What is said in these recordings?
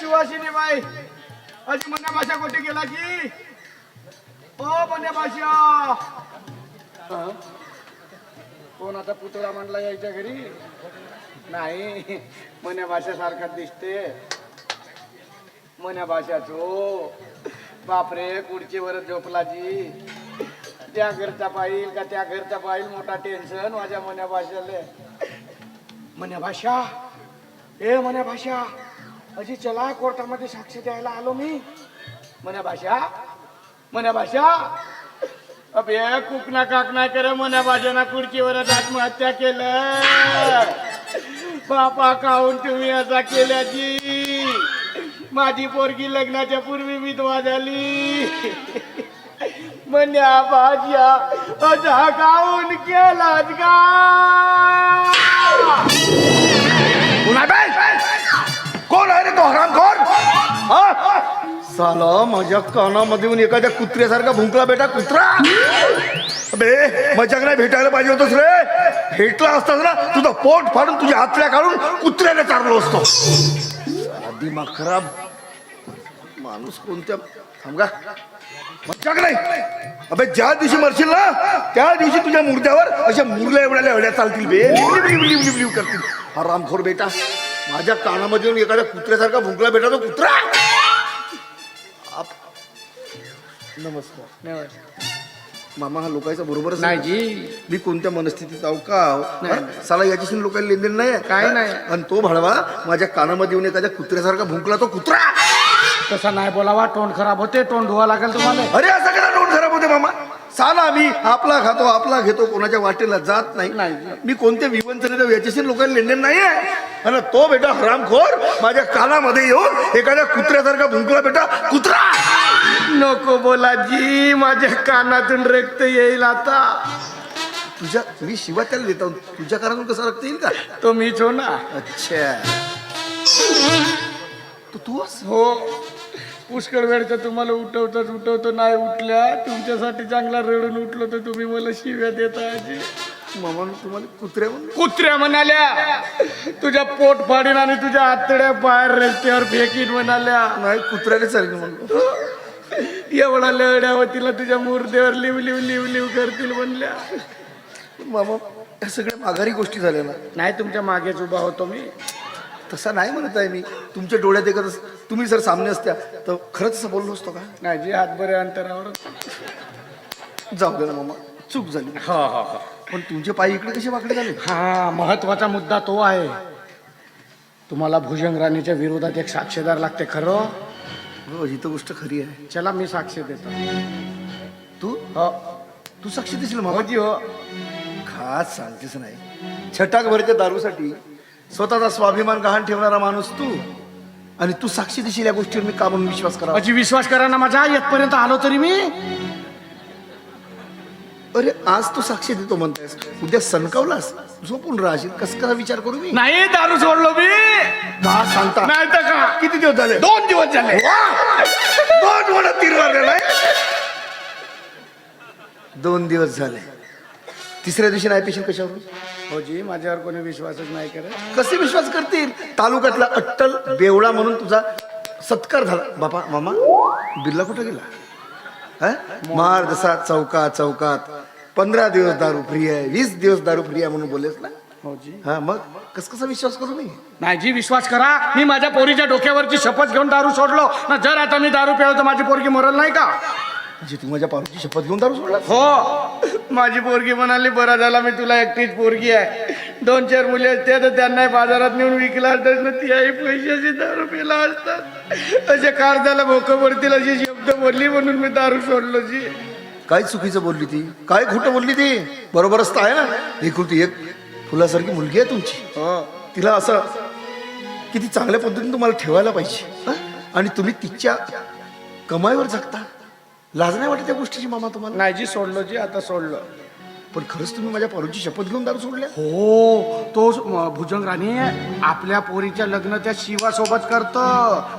सुवासिनी बाई. अशी मन्या भाषा कुठे गेला की? ओ मन्या भाषा कोण आता पुतळा म्हणला यायच्या घरी? नाही मन्या भाषा दिसते. मन्या भाषाचो बापरे खुर्चीवर झोपला जी. त्या घरचा पाहिल का त्या घरचा पाहिल? मोठा टेन्शन माझ्या मन्या भाषाले मन्या भाषा ए मन्या भाषा अजी चला कोर्टामध्ये साक्ष द्यायला आलो मी. मन्या भाषा मन्या भाषा अबे कुकना काकना कर मन्या भाषाना खुर्चीवर आत्महत्या केलं बापा काहून तुम्ही असा केल्याची माझी पोरगी लग्नाच्या पूर्वी विधवा झाली. म्हण्या भाज्या अजा काहून केलात का कोण आहे रे तो हरामखोर? हा? साला माझ्या कानामध्ये येऊन एखाद्या कुत्र्यासारखा भुंकला बेटा कुत्रा. बे मजाक नाही भेटायला पाहिजे होतस रे. भेटला असतास ना तुझं पोट फाडून तुझ्या हातल्या काढून कुत्र्याने चारलो असतो. दिमाग खराब. माणूस कोणत्या थांबगा मजाक नाही. अबे ज्या दिवशी मरशील ना त्या दिवशी तुझ्या मुर्द्यावर अशा मुरल्या एवढ्या एवढ्या चालतील बे. लिव, लिव, करतील. हा रामखोर बेटा. माझ्या कानामध्ये येऊन एखाद्या कुत्र्यासारखा भुंकला बेटा तो कुत्रा आप- नमस्कार मामा हा लोकांचा बरोबरच नाही. जी मी कोणत्या मनस्थितीत आहो का आहो? नाही. हा? साला याच्याशी लोकांना लेनदेन नाही काय नाही. आणि तो भाडवा माझ्या कानामध्ये येऊन एखाद्या कुत्र्यासारखा भुंकला तो कुत्रा तसा नाही बोलावा तोंड खराब होते तोंड धुवा लागेल तुम्हाला अरे असं करा नोट खराब होते मामा साला मी आपला खातो आपला घेतो कोणाच्या वाटेला जात नाही. नाही. मी कोणत्या विवंचने याच्याशी लोकांना लेनदेन नाही आहे आणि तो बेटा हरामखोर माझ्या कानामध्ये येऊन एखाद्या कुत्र्यासारखा भुंकला बेटा कुत्रा! नको बोला जी माझ्या कानातून रक्त येईल आता. तुझ्या मी शिवा त्याला देतो तुझ्या कानातून कसा रक्त येईल का? तो मीच हो ना. अच्छा. तू तू? हो. पुष्कळ वेळचं तुम्हाला उठवतच उठवतो. नाही उठल्या तुमच्यासाठी चांगला रडून उठलो तर तुम्ही मला शिव्या देता आजी. मामा तुम्हाला कुत्र्या कुत्र्या म्हणाल्या. तुझ्या पोट फाडीन आणि तुझ्या आतड्या बाहेर रस्त्यावर फेकीन म्हणाल्या. नाही कुत्र्याने चालेल म्हणलो एवढा लढ्यावतीला तुझ्या मुर्देवर लिव लिव लिव लिव करतील म्हणल्या. मामा या सगळ्या माघारी गोष्टी झाल्या ना? नाही तुमच्या मागेच उभा होतो मी. तसा नाही म्हणत आहे मी. तुमच्या डोळ्यात एकच अस- तुम्ही जर सामने असत्या तर खरंच असं बोललो असतो का? नाही जी हात बरे अंतरावर जाऊ दे ना मामा चूक झाली. हा हा हा. पण तुमचे पाय इकडे कसे वाकडे झाले? हा महत्त्वाचा मुद्दा तो आहे. तुम्हाला भुजंग राणीच्या विरोधात एक साक्षीदार लागते खरं? हो ही तर गोष्ट खरी आहे. चला मी साक्षी देतो. तू? हो. तू साक्षी देशील हो मामा जी हो. खास सांगतेस नाही. छटाक भरच्या दारूसाठी स्वतःचा स्वाभिमान गहाण ठेवणारा माणूस तू आणि तू साक्षी देशील या गोष्टीवर मी का म्हणून विश्वास करा अजी विश्वास करा ना माझा येतपर्यंत आलो तरी मी? अरे आज तू साक्षी देतो म्हणतायस. उद्या सणकावलास. झोपून राहशील. कस कसा विचार करू मी? नाही दारू सोडलो मी. का सांगता. नाही तर का? किती दिवस झाले? दोन दिवस झाले. दोन वेळा तीन दोन दिवस झाले. तिसऱ्या दिवशी नाही पेशील कशावर हो जी माझ्यावर कोणी विश्वासच नाही करत. कसे विश्वास करतील? तालुक्यातला अट्टल बेवडा म्हणून तुझा सत्कार झाला. बापा मामा बिर्ला कुठं गेला? हा? मार जसा चौकात. चौकात पंधरा दिवस दारू फ्री आहे वीस दिवस दारू फ्री आहे म्हणून बोललेस ना? हो जी. हा मग कस कसा विश्वास करू मी? नाही जी विश्वास करा. मी माझ्या पोरीच्या डोक्यावरची शपथ घेऊन दारू सोडलो. ना जर आता मी दारू प्याव तर माझी पोरगी मरल नाही का? म्हणजे तू माझ्या पारूची शपथ घेऊन दारू सोडला हो. माझी पोरगी म्हणाली बरा झाला मी तुला एकटीच पोरगी आहे. दोन चार मुली असते तर त्यांना बाजारात नेऊन विकला असतात ना ती आई पैशाची दारू पिला असतात. असे काळजाला भोकं पडतील अशी शब्द बोलली म्हणून मी दारू सोडलो जी. काय चुकीचं बोलली ती? काय खोटं बोलली ती? बरोबरच तर आहे ना. एकुलती एक फुलासारखी मुलगी आहे तुमची. हो. तिला असं किती चांगल्या पद्धतीने तुम्हाला ठेवायला पाहिजे. हं? आणि तुम्ही तिच्या कमाईवर जगता. लाज नाही वाटत त्या गोष्टीची मामा तुम्हाला? नाही जी सोडलो जी आता सोडलो. पण खरंच तुम्ही माझ्या पारूची शपथ घेऊन दारू सोडल्या? हो तो म, भुजंग राणी आपल्या पोरीच्या लग्न त्या शिवासोबत करतो.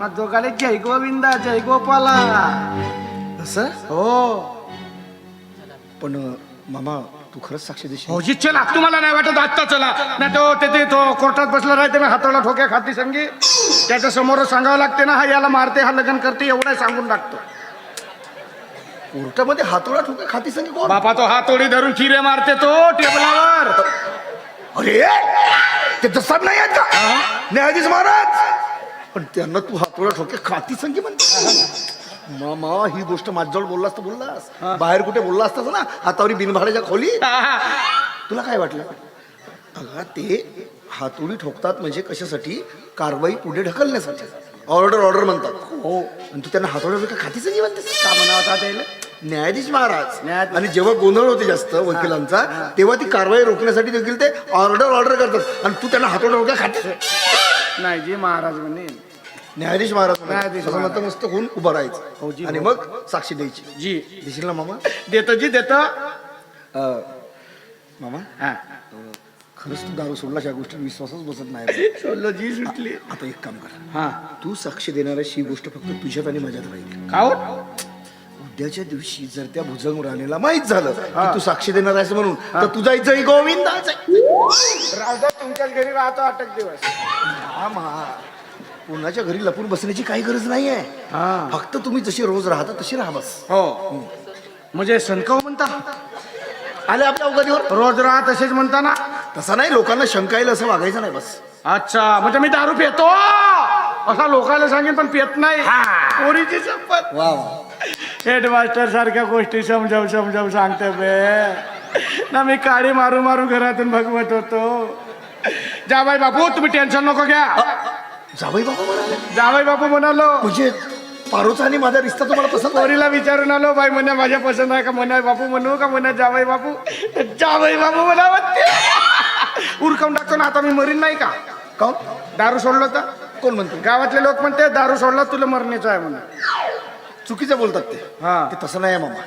मग दोघाले जय गोविंदा जय गोपाला असं? हो. पण अं, मामा तू खरंच साक्ष देशील? फौजी चला तुम्हाला नाही वाटत आत्ता चला. नाही तो तिथे तो कोर्टात बसला राहते ना हाताला ठोक्या खाती संगी. त्याच्यासमोर सांगावं लागते ना हा याला मारते हा लग्न करते एवढं सांगून टाकतो. कोर्टामध्ये हातोडा ठोका खाती संगी कोण? बापा तो हातोडी धरून खिरे मारते तो टेबलावर. अरे! ते जसाब नाही आहेत का? न्यायाधीश महाराज! पण त्यांना तू हातोडा ठोके खाती संगी म्हणते. मामा ही गोष्ट माझ्याजवळ बोललास तर बोललास. बाहेर कुठे बोलला असतास ना हातावरी बिनभाड्याच्या खोली? तुला काय वाटलं? अगं ते हातोडी ठोकतात म्हणजे कशासाठी? कारवाई पुढे ढकलण्यासाठी. ऑर्डर ऑर्डर म्हणतात. हो. आणि तू त्यांना हातोडा ठोके खाती संगी म्हणतेस? का म्हणावं आता त्याला? न्यायाधीश महाराज. न्यायाधीश. आणि जेव्हा गोंधळ होते जास्त वकिलांचा तेव्हा ती कारवाई रोखण्यासाठी देखील ते ऑर्डर ऑर्डर करतात. आणि तू त्यांना हातोडा वगैरे खाते नाही जी महाराज म्हणे. न्यायाधीश महाराज न्यायाधीश असं मस्त होऊन उभं हो जी, राहायचं आणि हो. मग साक्षी द्यायची. जी. देशील ना मामा? देतो जी देतो. अं, मामा? हा. खरंच तू दारू सोडला या गोष्टीवर विश्वासच बसत नाही. सोडलो जी सुटली. आता एक काम कर. हा. तू साक्ष देणाऱ्या ही गोष्ट फक्त तुझ्यात आणि माझ्यात राहील. का हो? उद्याच्या दिवशी जर त्या भुजंग राणीला माहीत झालं की तू साक्षी देणार आहेस म्हणून तर तुझा इथं गोविंदाच राजा तुमच्याच घरी राहतो अटक दिवस. कोणाच्या घरी लपून बसण्याची काही गरज नाहीये. हा. फक्त तुम्ही जशी रोज राहता तशी राहा बस. हो. म्हणजे सनकाव म्हणता? आले आपल्या अवघातीवर रोज राहा तसेच म्हणता ना? तसा नाही लोकांना शंका येईल असं वागायचं नाही बस. अच्छा म्हणजे मी दारू पितो असा लोकांना सांगेन पण पित नाही. पोरीची संपत वा वा. हेडमास्टर सारख्या गोष्टी समजावून समजावून सांगते बे. ना मी काळी मारू मारू घरातून भगवत होतो. जाबाई बापू तुम्ही टेन्शन नको घ्या. जावई बाबा म्हणाले? बापू म्हणालो. म्हणजे पारोचा आणि माझा रिश्ता तुम्हाला पसंत? पोरीला विचारून आलो बाई म्हणे माझ्या पसंत आहे का म्हणे बापू म्हणू का म्हणे जाबाई बापू? जाबाई बापू म्हणावं ते उरकावून टाकतो ना आता मी मरीन नाही का? काहून? दारू सोडलं तर? कोण म्हणतो? गावातले लोक म्हणते दारू सोडला तुला मरण्याचं आहे म्हणून. चुकीचं बोलतात ते. हा. ते तसं नाही आहे मामा.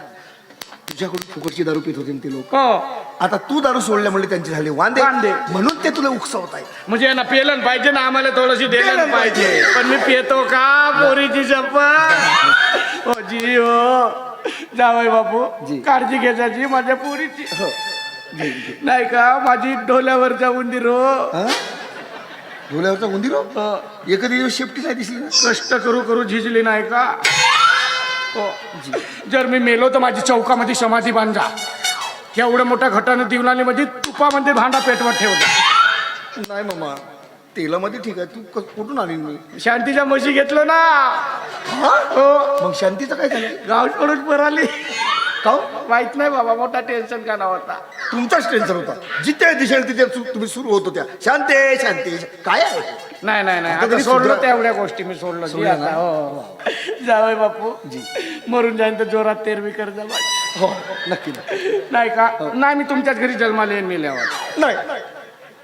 तुझ्याकडून फुकटची दारू पित होते ना ते लोक. हो. आता तू दारू सोडल्यामुळे त्यांचे झाले वांदे. वांदे. म्हणून ते तुला उकसवत आहे म्हणजे ना पेलन पाहिजे ना आम्हाला थोडीशी पेलन देलन पाहिजे. पण मी पेतो का पोरीची शपथ? हो जी हो. जावई बापू. जी. काळजी घ्यायची माझ्या पोरीची. हो. नाही का माझी डोल्यावरच्या उंदीर हो. हा? डोल्यावरचा उंदीर? हो? एखादी दिवस शेपटी नाही दिसली ना? कष्ट करू करू झिजली नाही का? जर मी मेलो तर माझी चौकामध्ये समाधी बांधा. एवढ्या मोठ्या घटाने दिवलाने मध्ये तुपामध्ये भांडा पेटवत ठेवला. नाही मामा तेलामध्ये ठीक आहे. तू क- कुठून आली मी? शांतीच्या म्हशी घेतलो ना. हा? हो. मग शांतीचं काय झालं? गाव सोडून पराली का? हो? माहीत नाही बाबा मोठा टेन्शन का होता. तुमचाच टेन्शन होता. जिथे दिसेल तिथे सु- तुम्ही सुरू होत होत्या. शांते शांती. काय आहे? नाही नाही नाही. आता आता तर सोडलो सुधरा- तेवढ्या गोष्टी मी सोडलो. जी सोडलं आता ना? हो जावय बापू मरून जाईन तर जोरात तेरवी कर जा. हो नक्की नक्की. नाही का? नाही मी तुमच्याच घरी जन्माला येईन मेल्यावर नाही.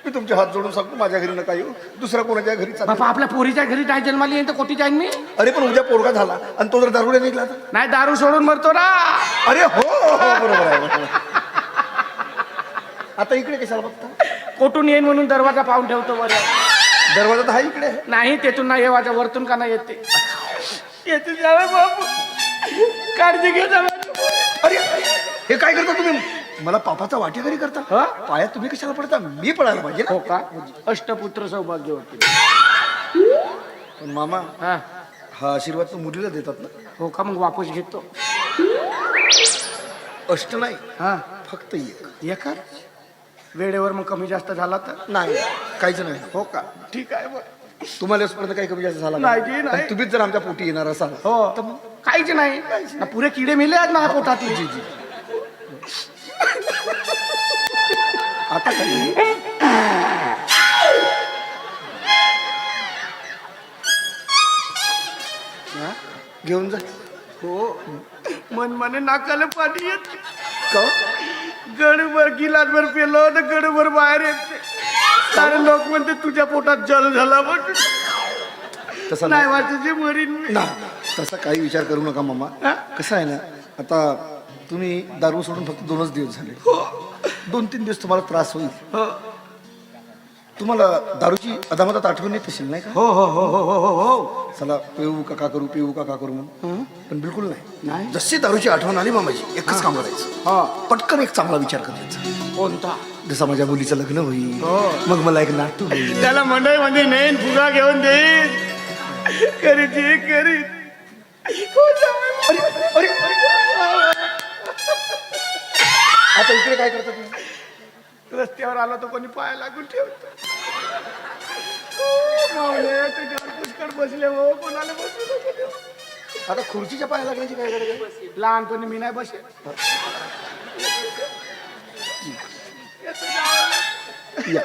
मी तुमचे हात जोडून सांगतो माझ्या घरी नका येऊ. दुसऱ्या कोणाच्या घरी चाल बापा आपल्या पोरीच्या घरी काय जन्माला येईन तर कोटी जाईन मी? अरे पण उद्या पोरगा झाला आणि तो जर दारुडे निघला तर? नाही दारू सोडून मरतो ना. अरे हो हो, हो, बरोबर आहे बरोबर आहे. आता इकडे कशाला बघता? कोठून येईन म्हणून दरवाजा पाहून ठेवतो बरं दरवाजा तर हा इकडे आहे. नाही तेथून नाही येवाच्या वरतून का नाही येते? येते जावे बापू. काळजी घे जा माझी. अरे हे काय करता तुम्ही? मला पापाचा वाटेकरी करता? हा? पायात तुम्ही कशाला पडता? मी पडायला पाहिजे हो का? अष्टपुत्र सौभाग्य होते पण मामा हा. हा आशीर्वाद तर मुलीला देतात ना. हो का? मग वापस घेतो. अष्ट नाही हा. फक्त एक. एका? वेळेवर मग कमी जास्त झाला तर? नाही काहीच नाही. हो का? ठीक आहे बरं. तुम्हाला आजपर्यंत काही कमी जास्त झाला नाही? जी, नाही. तुम्हीच जर आमच्या पोटी येणार असाल हो. तर मग काहीच नाही. ना पुरे किडे मेले आहेत माझ्या हा? घेऊन जा. हो. मन मने नाकाला पाणी येते. का? गडभर गिलासभर पेलो तर गडभर बाहेर येते. सारे लोक म्हणते तुझ्या पोटात जल झाला बघ तसं नाही. नाही वाचायचे मरीन मी. नाही तसा काही विचार करू नका मामा. हा? कसं आहे ना आता तुम्ही दारू सोडून फक्त दोनच दिवस झाले. दोन तीन दिवस तुम्हाला त्रास होईल. हो. तुम्हाला दारूची अदामतात आठवण येत असेल नाही का? हो हो हो हो हो हो हो. चला पिऊ का का करू पिऊ का का करू म्हणून. पण बिलकुल नाही. नाही? जशी दारूची आठवण आली मामाजी एकच काम करायचं. हा. पटकन एक चांगला विचार करायचा. कोणता? जसं माझ्या मुलीचं लग्न होईल हो. मग मला एक नातू होईल. त्याला मंडईमध्ये नेईन फुगा घेऊन देईन करीची करीत. अरे अरे. आता इकडे काय करता तुम्ही? रस्त्यावर आलो तर कोणी पाया लागून ठेवत. मावले तुझ्यावर पुष्कळ बसले हो कोणाला बसू नको देऊ. आता खुर्चीच्या पाया लागण्याची काय गरज? लहानपणी मी नाही बसे या.